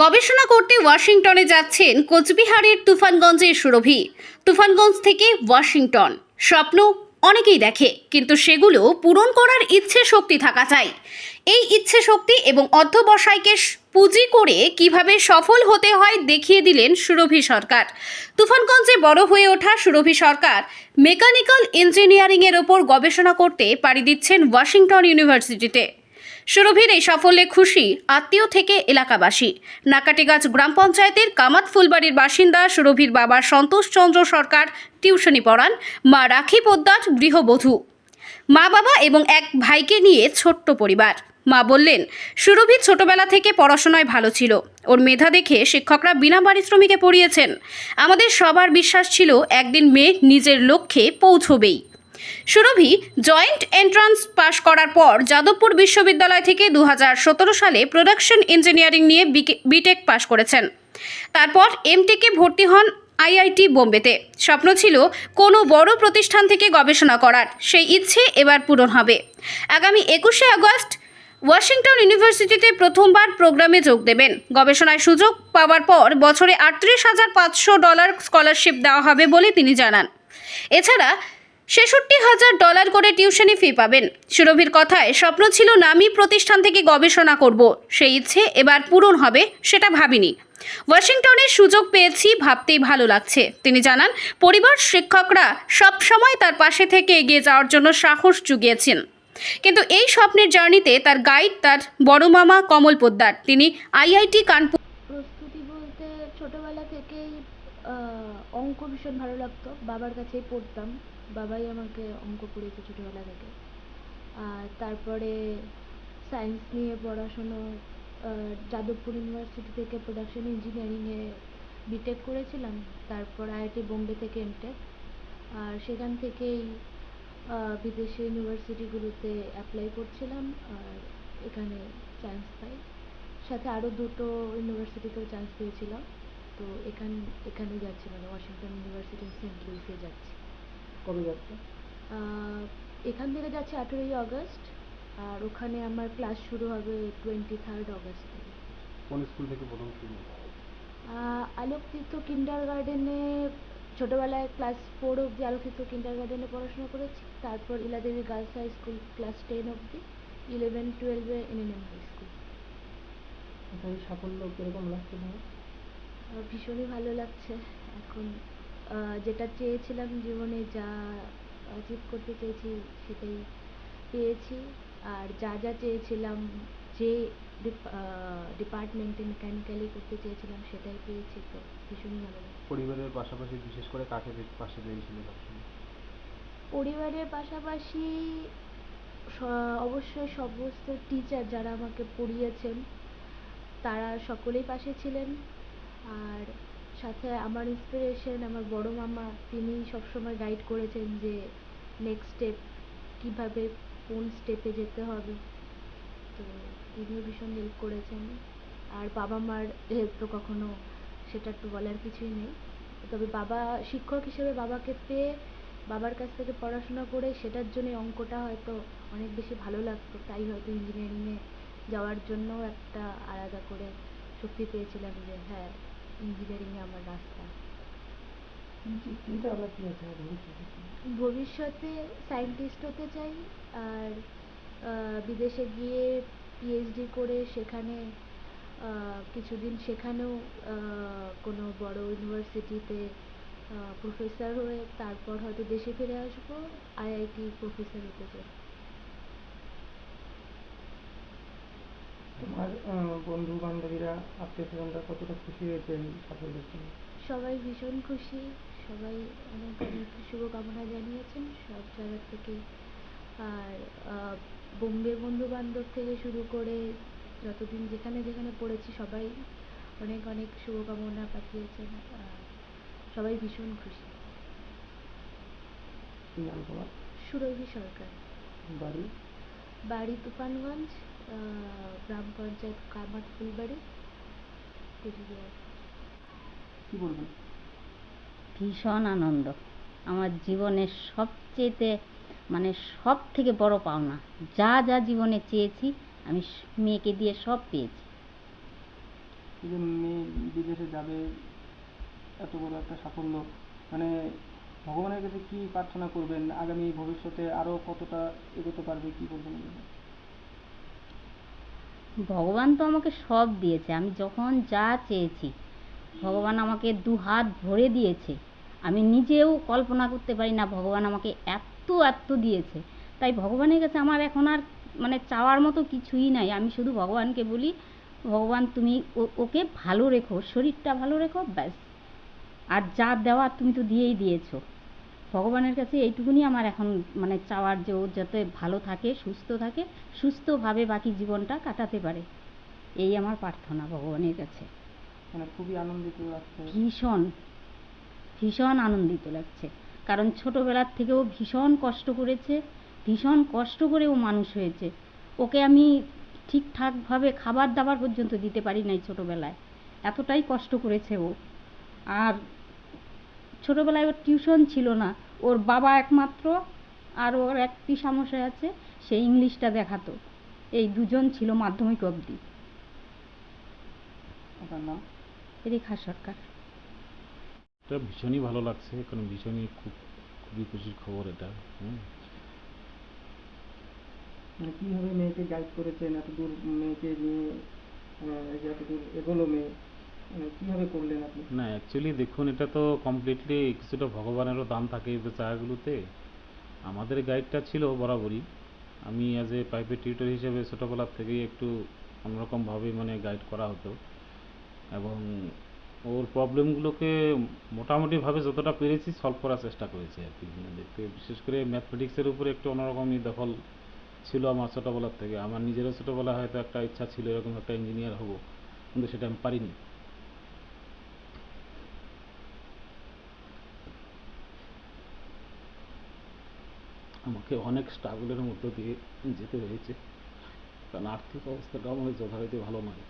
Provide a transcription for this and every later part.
গবেষণা করতে ওয়াশিংটনে যাচ্ছেন কোচবিহারের তুফানগঞ্জের সুরভি। তুফানগঞ্জ থেকে ওয়াশিংটন। স্বপ্ন অনেকেই দেখে, কিন্তু সেগুলো পূরণ করার ইচ্ছে শক্তি থাকা চাই। এই ইচ্ছে শক্তি এবং অধ্যবসায়কে পুঁজি করে কীভাবে সফল হতে হয় দেখিয়ে দিলেন সুরভি সরকার। তুফানগঞ্জে বড় হয়ে ওঠা সুরভি সরকার মেকানিক্যাল ইঞ্জিনিয়ারিংয়ের ওপর গবেষণা করতে পাড়ি দিচ্ছেন ওয়াশিংটন ইউনিভার্সিটিতে। সুরভির এই সাফল্যে খুশি আত্মীয় থেকে এলাকাবাসী। নাকাটিগাছ গ্রাম পঞ্চায়েতের কামাত ফুলবাড়ির বাসিন্দা সুরভির বাবা সন্তোষ চন্দ্র সরকার টিউশনি পড়ান, মা রাখি পোদ্দার গৃহবধূ। মা বাবা এবং এক ভাইকে নিয়ে ছোট্ট পরিবার। মা বললেন, সুরভি ছোটবেলা থেকে পড়াশোনায় ভালো ছিল। ওর মেধা দেখে শিক্ষকরা বিনা পারিশ্রমিকে পড়িয়েছেন। আমাদের সবার বিশ্বাস ছিল একদিন মেয়ে নিজের লক্ষ্যে পৌঁছবেই। সুরভি জয়েন্ট এন্ট্রান্স পাশ করার পর যাদবপুর বিশ্ববিদ্যালয় থেকে দু হাজার সতেরো সালে প্রোডাকশন ইঞ্জিনিয়ারিং নিয়ে বিটেক পাশ করেছেন। তারপর এমটেকে ভর্তি হন আইআইটি বোম্বেতে। স্বপ্ন ছিল কোনো বড় প্রতিষ্ঠান থেকে গবেষণা করার। সেই ইচ্ছে এবার পূরণ হবে। আগামী একুশে আগস্ট ওয়াশিংটন ইউনিভার্সিটিতে প্রথমবার প্রোগ্রামে যোগ দেবেন। গবেষণায় সুযোগ পাওয়ার পর বছরে আটত্রিশ হাজার পাঁচশো ডলার স্কলারশিপ দেওয়া হবে বলে তিনি জানান। এছাড়া ছেষট্টি হাজার ডলার করে টিউশনি ফি পাবেন। সুরভির কথায়, স্বপ্ন ছিল নামী প্রতিষ্ঠান থেকে গবেষণা করব। সেই ইচ্ছে এবার পূরণ হবে, সেটা ভাবিনি। ওয়াশিংটনের সুযোগ পেয়েছি, ভাবতেই ভালো লাগছে। তিনি জানান, পরিবার, শিক্ষকরা সব সময় তার পাশে থেকে এগিয়ে যাওয়ার জন্য সাহস জুগিয়েছেন। কিন্তু এই স্বপ্নের জার্নিতে তার গাইড তার বড় মামা কমল পোদ্দার। তিনি আইআইটি কানপুর প্রস্তুতি বলতে ছোটবেলা থেকেই অঙ্ক ভীষণ ভালো লাগতো। বাবার কাছেই পড়তাম। বাবাই আমাকে অঙ্ক পড়িয়েছে ছোটবেলা থেকে। আর তারপরে সায়েন্স নিয়ে পড়াশুনো যাদবপুর ইউনিভার্সিটি থেকে প্রোডাকশন ইঞ্জিনিয়ারিংয়ে বিটেক করেছিলাম, তারপর আইআইটি বোম্বে থেকে এমটেক আর সেখান থেকেই বিদেশি ইউনিভার্সিটিগুলোতে অ্যাপ্লাই করছিলাম, আর এখানে চান্স পাই। সাথে আরও দুটো ইউনিভার্সিটিতেও চান্স পেয়েছিলাম। তো এখান এখানে যাচ্ছি মানে ওয়াশিংটন ইউনিভার্সিটি সেন্ট লুইসে যাচ্ছি। কবে যাচ্ছে? আহ, এখান থেকে যাচ্ছি আঠেরোই আগস্ট আর ওখানে আমার ক্লাস শুরু হবে টোয়েন্টি থার্ড আগস্ট থেকে। কোন স্কুল থেকে প্রথম শুরু? আহ, আলোকতীর্থ কিন্ডার গার্ডেনে ছোটোবেলায় ক্লাস ফোর অবধি আলোকতীর্থ কিন্ডার গার্ডেনে পড়াশোনা করেছি তারপর Iladevi girls high school class ten অবধি ইলেভেন টুয়েলভে এনএনএম হাই স্কুল সাফল্য কীরকম লাগছে তোমার? আহ, ভীষণই ভালো লাগছে। এখন যেটা চেয়েছিলাম জীবনে যা অ্যাচিভ করতে চেয়েছি সেটাই পেয়েছি। আর যা যা চেয়েছিলাম যে ডিপার্টমেন্টে মেকানিক্যালি করতে চেয়েছিলাম সেটাই পেয়েছি তো ভীষণই ভালো পরিবারের পাশাপাশি বিশেষ করে কাকে পাশে পেয়েছিলে সবসময়? পরিবারের পাশাপাশি অবশ্যই সমস্ত টিচার যারা আমাকে পড়িয়েছেন তারা সকলেই পাশে ছিলেন। আর সাথে আমার ইন্সপিরেশন আমার বড় মামা, তিনি সবসময় গাইড করেছেন যে নেক্সট স্টেপ কীভাবে কোন স্টেপে যেতে হবে। তো তিনিও ভীষণ হেল্প করেছেন। আর বাবা মার হেল্প তো কখনো সেটা তো বলার কিছুই নেই। তবে বাবা, শিক্ষক হিসেবে বাবাকে পেয়ে বাবার কাছ থেকে পড়াশোনা করে সেটার জন্য অঙ্কটা হয়তো অনেক বেশি ভালো লাগতো। তাই হয়তো ইঞ্জিনিয়ারিংয়ে যাওয়ার জন্য একটা আলাদা করে শক্তি পেয়েছিলাম যে হ্যাঁ ইঞ্জিনিয়ারিংয়ে আমার রাস্তা ভবিষ্যতে সায়েন্টিস্ট হতে চাই আর আহ, বিদেশে গিয়ে পিএইচডি করে সেখানে আহ, কিছুদিন সেখানেও আহ, কোনো বড় ইউনিভার্সিটিতে প্রফেসর হয়ে তারপর হয়তো দেশে ফিরে আসব আইআইটি প্রফেসর হতে চাই। তোমার বন্ধু বান্ধবীরা আত্মীয় স্বজনরা কতটা খুশি হয়েছে এই সাফল্যের জন্য? সবাই ভীষণ খুশি। সবাই অনেক অনেক শুভকামনা জানিয়েছেন সব জায়গা থেকে। আর আহ, বোম্বে বন্ধু বান্ধব থেকে শুরু করে যতদিন যেখানে যেখানে পড়েছি সবাই অনেক অনেক শুভকামনা পাঠিয়েছেন। সবাই ভীষণ খুশি। নাম তোমার? সুরভি সরকার। বাড়ি? বাড়ি তুফানগঞ্জ। গ্রাম পঞ্চায়েত কামাট ফুলবাড়ি কুচবিহার কি বলবেন ভীষণ আনন্দ। আমার জীবনের সবচেয়েতে মানে সব থেকে বড় পাওনা যা যা জীবনে চেয়েছি আমি মেয়েকে দিয়ে সব পেয়েছি। যে মেয়ে বিদেশে যাবে এত বড় একটা সাফল্য মানে ভগবানের কাছে কি প্রার্থনা করবেন? আগামী ভবিষ্যতে আরও কতটা এগোতে পারবে কি বলবেন? ভগবান তো আমাকে সব দিয়েছে। আমি যখন যা চেয়েছি, ভগবান আমাকে দু হাত ভরে দিয়েছে। আমি নিজেও কল্পনা করতে পারি না ভগবান আমাকে এত এত দিয়েছে। তাই ভগবানের কাছে আমার এখন আর মানে চাওয়ার মতো কিছুই নাই। আমি শুধু ভগবানকে বলি, ভগবান তুমি ওকে ভালো রেখো, শরীরটা ভালো রেখো, ব্যাস। আর যা দেওয়ার তুমি তো দিয়েই দিয়েছ। ভগবানের কাছে এইটুকুনি আমার এখন মানে চাওয়ার যে ও যাতে ভালো থাকে সুস্থ থাকে সুস্থভাবে বাকি জীবনটা কাটাতে পারে। এই আমার প্রার্থনা ভগবানের কাছে। মানে খুবই আনন্দিত লাগছে। ভীষণ ভীষণ আনন্দিত লাগছে। কারণ ছোটোবেলার থেকেও ভীষণ কষ্ট করেছে ভীষণ কষ্ট করে ও মানুষ হয়েছে। ওকে আমি ঠিকঠাকভাবে খাবার দাবার পর্যন্ত দিতে পারি নাই ছোটোবেলায়। এতটাই কষ্ট করেছে ও। আর ছোটোবেলায় ওর টিউশন ছিল না। ওর বাবা একমাত্র আর ওর এক পিসামশাই আছে সে ইংলিশটা দেখাতো। এই দুজন ছিল মাধ্যমিক অবধি। রেখা সরকার। এটা ভীষণই ভালো লাগছে কারণ ভীষণই খুব খুবই খুশির খবর এটা হুম। মানে কীভাবে মেয়েকে গাইড করেছেন? এত দূর মেয়েকে নিয়ে এত দূর এগোলো মেয়ে? কীভাবে করলেন আপনি? না অ্যাকচুয়ালি দেখুন, এটা তো কমপ্লিটলি কিছুটা ভগবানেরও দান থাকে এই জায়গাগুলোতে আমাদের গাইডটা ছিল বরাবরই। আমি অ্যাজ এ প্রাইভেট টিউটর হিসেবে ছোটোবেলার থেকেই একটু অন্যরকমভাবে মানে গাইড করা হতো। এবং ওর প্রবলেমগুলোকে মোটামুটিভাবে যতটা পেরেছি সলভ করার চেষ্টা করেছি আর কি। মানে দেখতে বিশেষ করে ম্যাথমেটিক্সের উপরে একটু অন্যরকমই দখল ছিল আমার ছোটোবেলার থেকে। আমার নিজেরও ছোটোবেলায় হয়তো একটা ইচ্ছা ছিল এরকম একটা ইঞ্জিনিয়ার হব, কিন্তু সেটা আমি পারিনি। আমাকে অনেক স্ট্রাগলের মধ্য দিয়ে যেতে হয়েছে। কারণ আর্থিক অবস্থাটাও আমাদের যথারীতি ভালো নয়।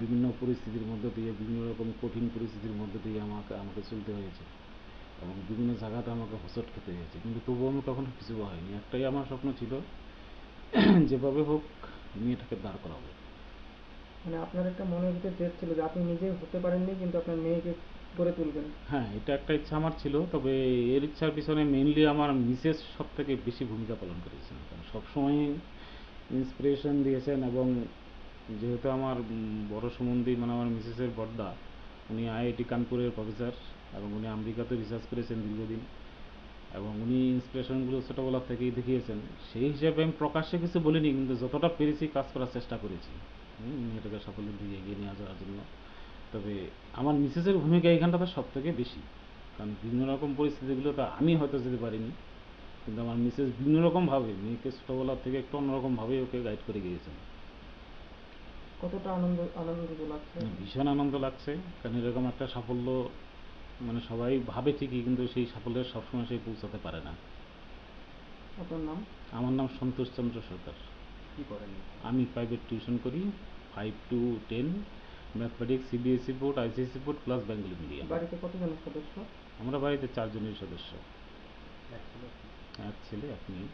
বিভিন্ন পরিস্থিতির মধ্যে দিয়ে, বিভিন্ন রকম কঠিন পরিস্থিতির মধ্যে দিয়ে আমাকে আমাকে চলতে হয়েছে। এবং বিভিন্ন জায়গাতে আমাকে হোঁচট খেতে হয়েছে। কিন্তু তবুও আমি কখনো কিছু হয়নি। একটাই আমার স্বপ্ন ছিল, যেভাবে হোক মেয়েটাকে দাঁড় করাবো। মানে আপনার একটা মনের ভিতরে জেদ ছিল যে আপনি নিজে হতে পারেননি, কিন্তু আপনার মেয়েকে গড়ে তুলবেন। হ্যাঁ এটা একটা ইচ্ছা আমার ছিল, তবে এর ইচ্ছার পিছনে মেইনলি আমার মিসেস সব থেকে বেশি ভূমিকা পালন করেছেন, কারণ সবসময় ইন্সপিরেশন দিয়েছেন এবং যেহেতু আমার বড় সম্বন্ধী মানে আমার মিসেসের বড়দা উনি আইআইটি কানপুরের প্রফেসর এবং উনি আমেরিকাতে রিসার্চ করেছেন দীর্ঘদিন এবং উনি ইন্সপিরেশনগুলো ছোটোবেলা থেকেই দেখিয়েছেন। সেই হিসাবে আমি প্রকাশ্যে কিছু বলিনি, কিন্তু যতটা পেরেছি কাজ করার চেষ্টা করেছি। মেয়েটাকে সাফল্যের দিকে এগিয়ে নিয়ে যাওয়ার জন্য। তবে আমার মিসেসের ভূমিকা এইখানটাতে সব থেকে বেশি। কারণ বিভিন্ন রকম পরিস্থিতিগুলোতে আমি হয়তো যেতে পারিনি। কিন্তু আমার মিসেস বিভিন্ন রকমভাবে মেয়েকে ছোটোবেলা থেকে একটু অন্যরকমভাবেই ওকে গাইড করে গিয়েছেন কতটা আনন্দ আনন্দিত লাগছে? ভীষণ আনন্দ লাগছে। কারণ এরকম একটা সাফল্য মানে সবাই ভাবে ঠিকই কিন্তু সেই সাফল্যের সবসময় সে পৌঁছাতে পারে না। আপনার নাম? আমার নাম সন্তোষ চন্দ্র সরকার। কি করেন? আমি প্রাইভেট টিউশন করি five to ten mathematics CBSE board ICSE board plus Bengali medium বাড়িতে কতজনের সদস্য? আমরা বাড়িতে চারজনের সদস্য। এক ছেলে এক মেয়ে।